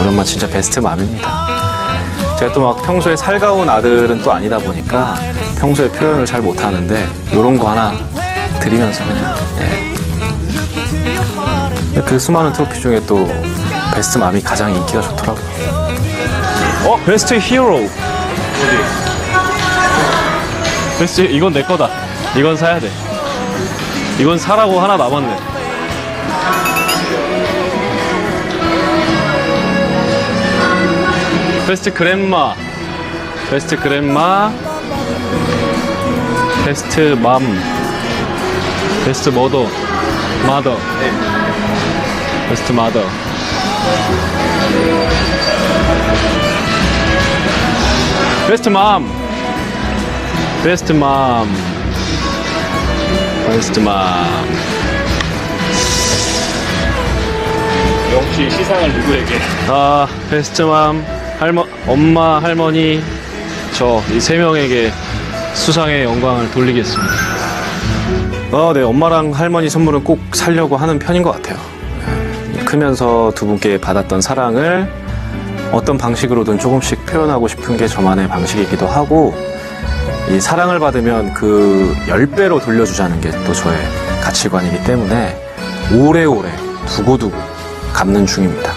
우리 엄마 진짜 베스트 맘입니다. 제가 또 막 평소에 살가운 아들은 또 아니다 보니까 평소에 표현을 잘 못하는데 이런 거 하나 드리면서 그냥 예. 그 수많은 트로피 중에 또 베스트 맘이 가장 인기가 좋더라고요. 어? 베스트 히어로. 어디? 베스트, 이건 내 거다. 이건 사야 돼. 이건 사라고 하나 남았네. 베스트 그랜마. 베스트 그랜마. 베스트 맘. 베스트 머더. 마더. 베스트 마더. 베스트 맘. 베스트 맘. 베스트 맘. 역시 시상을 누구에게? 아, 베스트 맘. 할머, 엄마, 할머니, 저 이 세 명에게 수상의 영광을 돌리겠습니다. 어, 네, 엄마랑 할머니 선물은 꼭 살려고 하는 편인 것 같아요. 예, 크면서 두 분께 받았던 사랑을 어떤 방식으로든 조금씩 표현하고 싶은 게 저만의 방식이기도 하고, 이 사랑을 받으면 그 10배로 돌려주자는 게 또 저의 가치관이기 때문에 오래오래 두고두고 갚는 중입니다.